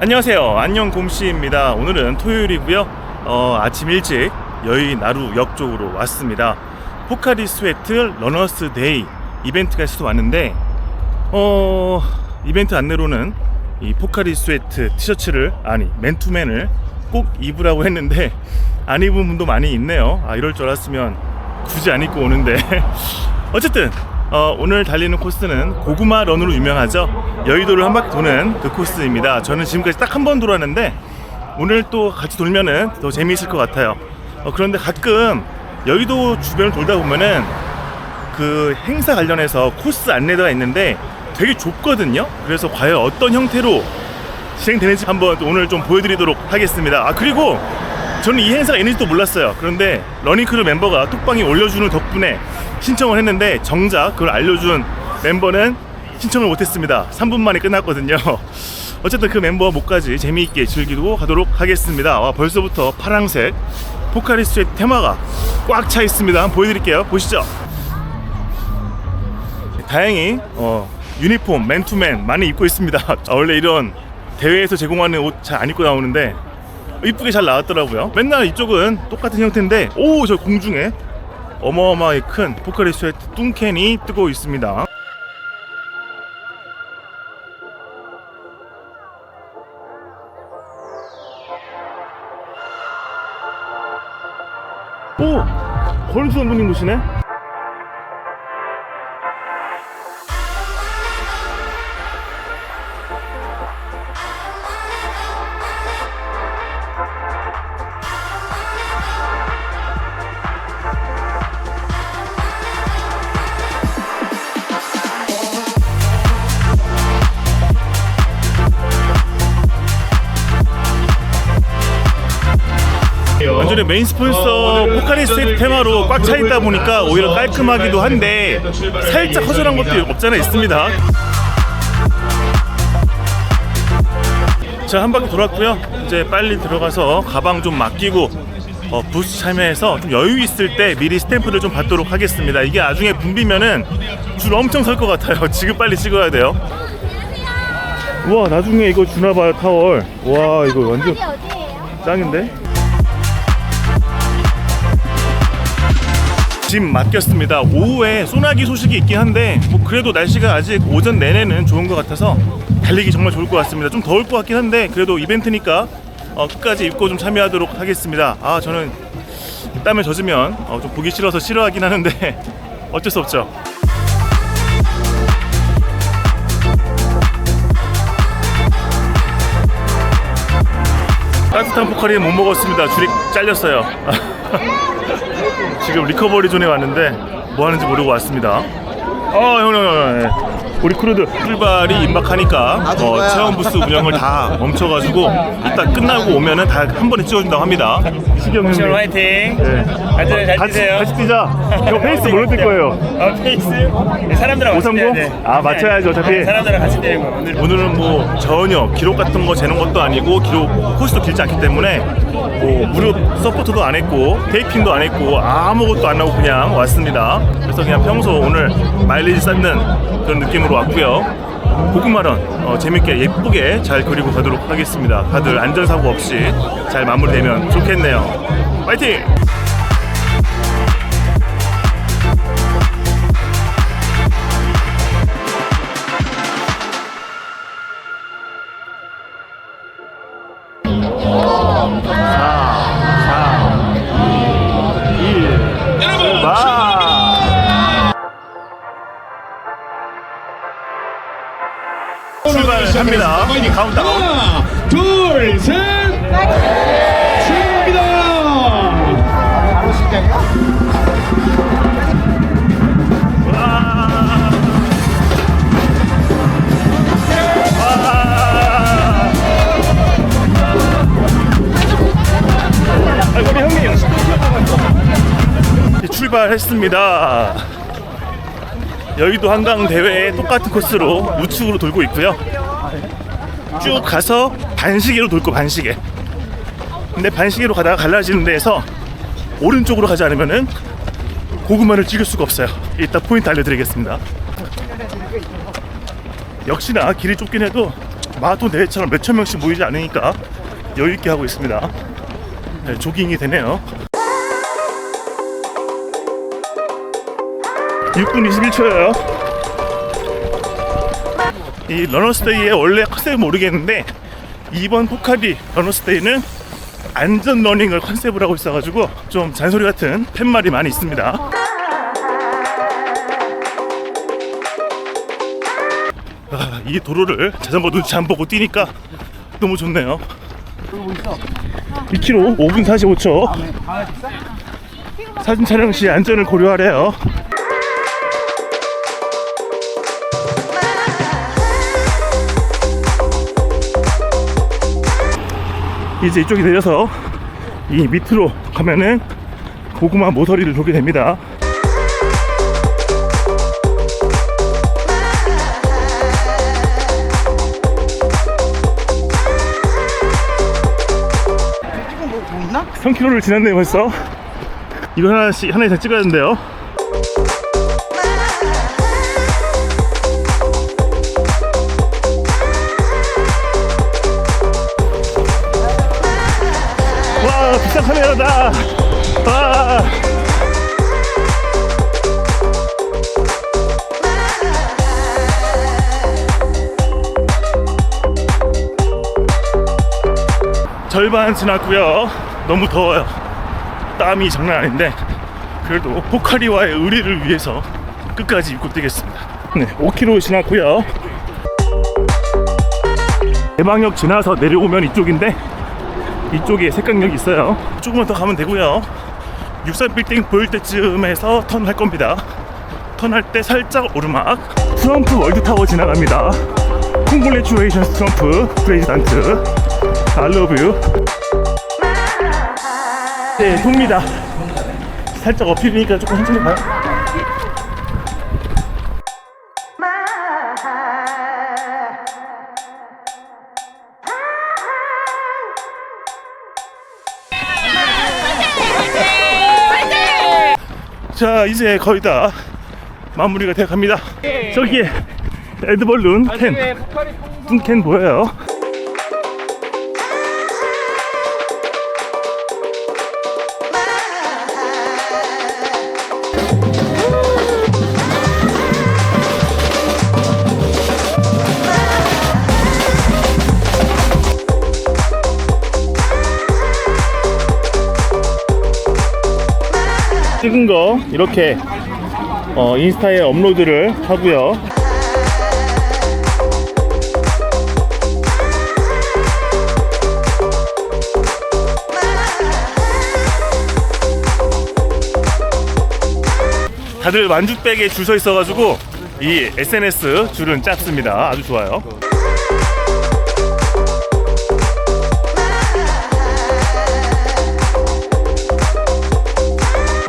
안녕하세요. 안녕 곰씨입니다. 오늘은 토요일이고요. 어, 아침 일찍 여의 나루역 쪽으로 왔습니다. 포카리 스웨트 러너스 데이 이벤트가 있어서 왔는데 어, 이벤트 안내로는 이 포카리 스웨트 티셔츠를 아니 맨투맨을 꼭 입으라고 했는데 안 입은 분도 많이 있네요. 아 이럴 줄 알았으면 굳이 안 입고 오는데 어쨌든 어, 오늘 달리는 코스는 고구마 런으로 유명하죠. 여의도를 한 바퀴 도는 그 코스입니다. 저는 지금까지 딱 한 번 돌았는데 오늘 또 같이 돌면은 더 재미있을 것 같아요. 어, 그런데 가끔 여의도 주변을 돌다 보면은 그 행사 관련해서 코스 안내가 있는데 되게 좁거든요. 그래서 과연 어떤 형태로 진행되는지 한번 또 오늘 좀 보여드리도록 하겠습니다. 아 그리고 저는 이 행사가 있는지도 몰랐어요. 그런데 러닝크루 멤버가 톡방에 올려주는 덕분에 신청을 했는데 정작 그걸 알려준 멤버는 신청을 못했습니다. 3분 만에 끝났거든요. 어쨌든 그 멤버와 목까지 재미있게 즐기고 가도록 하겠습니다. 와, 벌써부터 파랑색 포카리스의 테마가 꽉 차 있습니다. 한번 보여드릴게요. 보시죠. 다행히 어, 유니폼 맨투맨 많이 입고 있습니다. 아, 원래 이런 대회에서 제공하는 옷 잘 안 입고 나오는데 이쁘게 잘 나왔더라고요. 맨날 이쪽은 똑같은 형태인데 오 저 공중에 어마어마하게 큰 포카리 스웨트 뚱캔이 뜨고 있습니다. 오! 걸수 선배님 오시네? 완전히 메인 스폰서 포카리 스웨트 테마로 꽉 차 있다 보니까 오히려 깔끔하기도 한데 살짝 허전한 것도 없잖아 있습니다. 자, 한 바퀴 돌았고요. 이제 빨리 들어가서 가방 좀 맡기고 어, 부스 참여해서 좀 여유 있을 때 미리 스탬프를 좀 받도록 하겠습니다. 이게 나중에 붐비면은 줄 엄청 설 것 같아요. 지금 빨리 찍어야 돼요. 우와, 나중에 이거 주나봐요, 타월. 와, 이거 완전 여기 어디예요? 짱인데? 짐 맡겼습니다. 오후에 소나기 소식이 있긴 한데 뭐 그래도 날씨가 아직 오전 내내는 좋은 것 같아서 달리기 정말 좋을 것 같습니다. 좀 더울 것 같긴 한데 그래도 이벤트니까 어, 끝까지 입고 좀 참여하도록 하겠습니다. 아 저는 땀에 젖으면 어, 좀 보기 싫어서 싫어하긴 하는데 어쩔 수 없죠. 따뜻한 포카리 못 먹었습니다. 줄이 잘렸어요. 지금 리커버리 존에 왔는데 뭐 하는지 모르고 왔습니다. 어, 형, 형, 형, 형. 우리 크루들 출발이 임박하니까 어, 체험 부스 운영을 다 멈춰가지고 이따 끝나고 오면은 다 한 번에 찍어준다고 합니다. 시경 형님. 화이팅. 네. 안전히 잘 같이, 뛰세요. 같이 뛰자. 형 페이스 뭘로 뛸 거예요? 어, 페이스. 네, 사람들랑 같이 530? 뛰어야 돼. 아, 맞춰야죠, 어차피. 네, 사람들랑 같이 뛰는 거. 오늘 오늘은 뭐 전혀 기록 같은 거 재는 것도 아니고 기록 코스도 길지 않기 때문에 뭐 무릎 서포트도 안 했고 테이핑도 안 했고 아무것도 안 하고 그냥 왔습니다. 그래서 그냥 평소 오늘 마일리지 쌓는 그런 느낌으로 왔고요. 고구마런 어, 재밌게 예쁘게 잘 그리고 가도록 하겠습니다. 다들 안전사고 없이 잘 마무리되면 좋겠네요. 파이팅! 출발합니다. 카운트다운. 하나, 둘, 셋. 이제 출발했습니다. 여의도 한강 대회 똑같은 코스로 우측으로 돌고 있고요. 쭉 가서 반시계로 돌고 반시계. 근데 반시계로 가다가 갈라지는 데에서 오른쪽으로 가지 않으면은 고구마를 찍을 수가 없어요. 이따 포인트 알려드리겠습니다. 역시나 길이 좁긴 해도 마라톤 대회처럼 몇천 명씩 모이지 않으니까 여유 있게 하고 있습니다. 네, 조깅이 되네요. 6분 21초예요. 이 러너스데이의 원래 컨셉을 모르겠는데 이번 포카리 러너스데이는 안전 러닝을 컨셉으로 하고 있어가지고 좀 잔소리 같은 팻말이 많이 있습니다. 아, 이 도로를 자전거 눈치 안 보고 뛰니까 너무 좋네요. 2km 5분 45초. 사진 촬영 시 안전을 고려하래요. 이제 이쪽이 내려서 이 밑으로 가면은 고구마 모서리를 보게 됩니다. 지금 뭐, 뭐 있나? 3km를 지났네요 벌써. 이거 하나씩 하나 이상 찍어야 된대요. 와 비싼 카메라다. 와. 절반 지났고요. 너무 더워요. 땀이 장난 아닌데 그래도 포카리와의 의리를 위해서 끝까지 입고 뛰겠습니다. 네, 5km 지났고요. 대방역 지나서 내려오면 이쪽인데 이쪽에 색강역이 있어요. 조금만 더 가면 되고요. 63 빌딩 보일 때쯤에서 턴할 겁니다. 턴할 때 살짝 오르막. 트럼프 월드타워 지나갑니다. 콩글레츄레이션 트럼프 프레지던트. I love you. 네, 돕니다. 살짝 어필이니까 조금 천천히 가요. 자, 이제 거의 다 마무리가 돼 갑니다. 저기에 에드벌룬 캔, 뚱캔 보여요. 찍은 거 이렇게 어, 인스타에 업로드를 하고요. 다들 만주백에 줄 서 있어가지고 이 SNS 줄은 짧습니다. 아주 좋아요.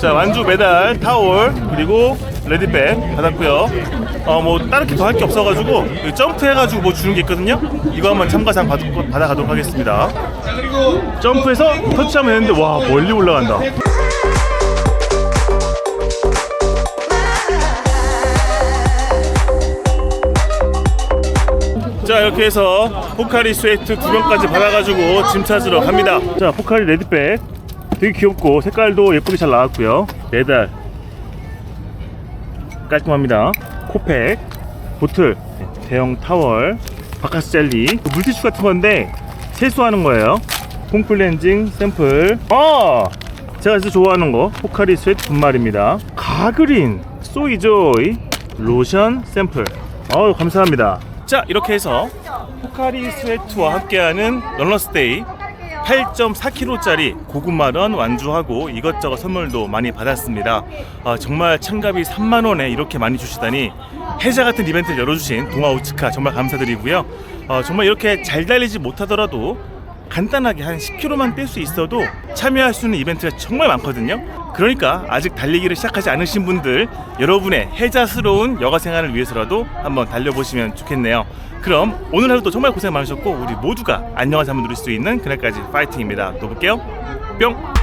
자 완주 메달 타올 그리고 레디백 받았고요. 어뭐 다른 더할 게 없어가지고 이 점프 해가지고 뭐 주는 게 있거든요. 이거 한번 참가상 받, 받아가도록 하겠습니다. 점프해서 터치하면 되는데 와 멀리 올라간다. 자 이렇게 해서 포카리 스웨트 두 병까지 받아가지고 짐 찾으러 갑니다. 자 포카리 레드백 되게 귀엽고 색깔도 예쁘게 잘 나왔고요. 메달. 깔끔합니다. 코팩 보틀 대형 타월 바카스 젤리. 물티슈 같은 건데 세수하는 거예요. 폼클렌징 샘플. 어! 제가 진짜 좋아하는 거. 포카리 스웨트 분말입니다. 가그린 소이조이 로션 샘플. 어우 감사합니다. 자 이렇게 해서 포카리 스웨트와 함께하는 런너스데이 8.4kg짜리 고구마런 완주하고 이것저것 선물도 많이 받았습니다. 아, 정말 참가비 3만 원에 이렇게 많이 주시다니 해자 같은 이벤트를 열어주신 동아우츠카 정말 감사드리고요. 어, 정말 이렇게 잘 달리지 못하더라도 간단하게 한 10km만 뛸수 있어도 참여할 수 있는 이벤트가 정말 많거든요. 그러니까 아직 달리기를 시작하지 않으신 분들 여러분의 해자스러운 여가 생활을 위해서라도 한번 달려보시면 좋겠네요. 그럼 오늘 하루도 정말 고생 많으셨고 우리 모두가 안녕한 잠을 누릴 수 있는 그날까지 파이팅입니다. 또 볼게요. 뿅!